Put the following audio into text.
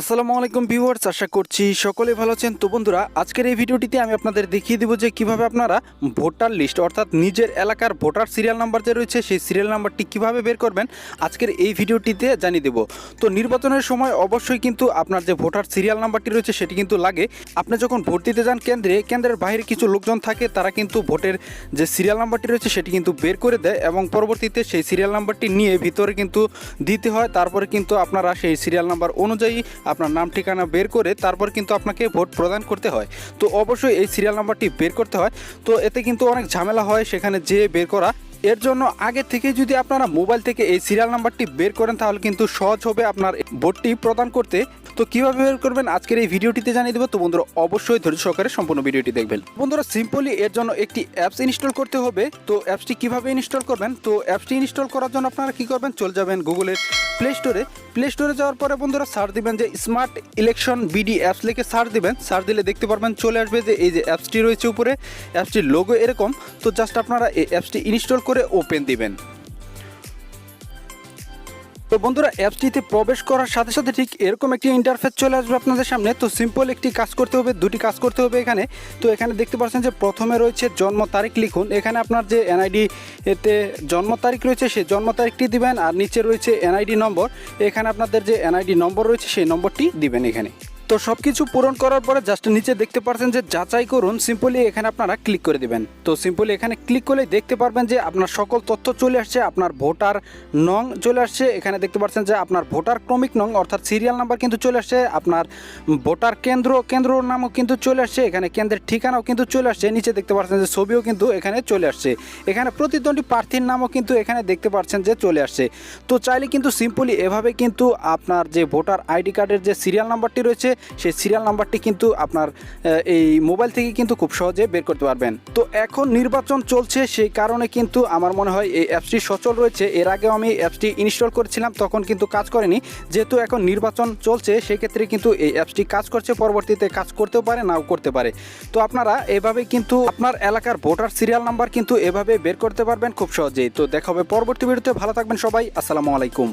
আসসালামু আলাইকুম ভিউয়ার্স, আশা করছি সকলে ভালো আছেন। তো বন্ধুরা, আজকের এই ভিডিওটিতে আমি আপনাদের দেখিয়ে দিব যে কীভাবে আপনারা ভোটার লিস্ট, অর্থাৎ নিজের এলাকার ভোটার সিরিয়াল নাম্বার যে রয়েছে, সেই সিরিয়াল নাম্বারটি কীভাবে বের করবেন, আজকের এই ভিডিওটিতে জানিয়ে দেব। তো নির্বাচনের সময় অবশ্যই কিন্তু আপনার যে ভোটার সিরিয়াল নাম্বারটি রয়েছে, সেটি কিন্তু লাগে। আপনি যখন ভোট দিতে যান কেন্দ্রে, কেন্দ্রের বাইরে কিছু লোকজন থাকে, তারা কিন্তু ভোটের যে সিরিয়াল নাম্বারটি রয়েছে, সেটি কিন্তু বের করে দেয় এবং পরবর্তীতে সেই সিরিয়াল নাম্বারটি নিয়ে ভিতরে কিন্তু দিতে হয়। তারপরে কিন্তু আপনারা সেই সিরিয়াল নাম্বার অনুযায়ী আপনার নাম, ঠিকানা বের করে তারপর কিন্তু আপনাকে ভোট প্রদান করতে হয়। তো অবশ্যই এই সিরিয়াল নাম্বারটি বের করতে হয়। তো এতে কিন্তু অনেক ঝামেলা হয় সেখানে যে বের করা। এর জন্য আগে থেকে যদি আপনারা মোবাইল থেকে এই সিরিয়াল নাম্বারটি বের করেন, তাহলে কিন্তু সহজ হবে আপনার ভোটটি প্রদান করতে। তো কীভাবে বের করবেন? আজকের এই ভিডিওটিতে জানিয়ে দেবো। তো বন্ধুরা, অবশ্যই ধৈর্য সহকারে সম্পূর্ণ ভিডিওটি দেখবেন। বন্ধুরা সিম্পলি এর জন্য একটি অ্যাপস ইনস্টল করতে হবে। তো অ্যাপসটি কীভাবে ইনস্টল করবেন? তো অ্যাপসটি ইনস্টল করার জন্য আপনারা কি করবেন? চলে যাবেন গুগলের প্লে স্টোরে প্লে স্টোরে যাওয়ার পরে বন্ধুরা সার্চ দিবেন যে স্মার্ট ইলেকশন বিডি অ্যাপস লিখে সার্চ দিবেন। সার্চ দিলে দেখতে পারবেন চলে আসবে যে এই যে অ্যাপসটি রয়েছে উপরে। অ্যাপসটির লোগো এরকম। তো জাস্ট আপনারা এই অ্যাপসটি ইনস্টল ওপেন দিবেন। তো বন্ধুরা, অ্যাপসটিতে প্রবেশ করার সাথে সাথে ঠিক এরকম একটি ইন্টারফেস চলে আসবে আপনাদের সামনে। তো সিম্পল একটি কাজ করতে হবে, দুটি কাজ করতে হবে এখানে। তো এখানে দেখতে পাচ্ছেন যে প্রথমে রয়েছে জন্ম তারিখ লিখুন। এখানে আপনার যে এনআইডি এতে জন্ম তারিখ রয়েছে, সেই জন্ম তারিখটি দিবেন। আর নিচে রয়েছে এনআইডি নম্বর এখানে আপনাদের যে এনআইডি নম্বর রয়েছে, সেই নম্বরটি দিবেন এখানে। তো সব কিছু পূরণ করার পরে জাস্ট নিচে দেখতে পাচ্ছেন যে যাচাই করুন সিম্পলি এখানে আপনারা ক্লিক করে দিবেন। তো সিম্পলি এখানে ক্লিক করলেই দেখতে পারবেন যে আপনার সকল তথ্য চলে আসছে, আপনার ভোটার নং চলে আসছে। এখানে দেখতে পাচ্ছেন যে আপনার ভোটার ক্রমিক নং, অর্থাৎ সিরিয়াল নাম্বার কিন্তু চলে আসছে, আপনার ভোটার কেন্দ্র কেন্দ্র নামও কিন্তু চলে আসছে, এখানে কেন্দ্রের ঠিকানাও কিন্তু চলে আসছে, নিচে দেখতে পাচ্ছেন যে ছবিও কিন্তু এখানে চলে আসছে। এখানে প্রতিদ্বন্দ্বী প্রার্থীর নামও কিন্তু এখানে দেখতে পাচ্ছেন যে চলে আসছে। তো চাইলে কিন্তু সিম্পলি এভাবে কিন্তু আপনার যে ভোটার আইডি কার্ডের যে সিরিয়াল নাম্বারটি রয়েছে সেই সিরিয়াল নাম্বারটি কিন্তু আপনার এই মোবাইল থেকে কিন্তু খুব সহজে বের করতে পারবেন। তো এখন নির্বাচন চলছে, সেই কারণে কিন্তু আমার মনে হয় এই অ্যাপসটি সচল রয়েছে। এর আগেও আমি অ্যাপসটি ইনস্টল করেছিলাম, তখন কিন্তু কাজ করেনি। যেহেতু এখন নির্বাচন চলছে সেক্ষেত্রে কিন্তু এই অ্যাপসটি কাজ করছে, পরবর্তীতে কাজ করতেও পারে, নাও করতে পারে। তো আপনারা এভাবে কিন্তু আপনার এলাকার ভোটার সিরিয়াল নাম্বার কিন্তু এভাবে বের করতে পারবেন খুব সহজেই। তো দেখা হবে পরবর্তী ভিডিওতে, ভালো থাকবেন সবাই, আসসালামু আলাইকুম।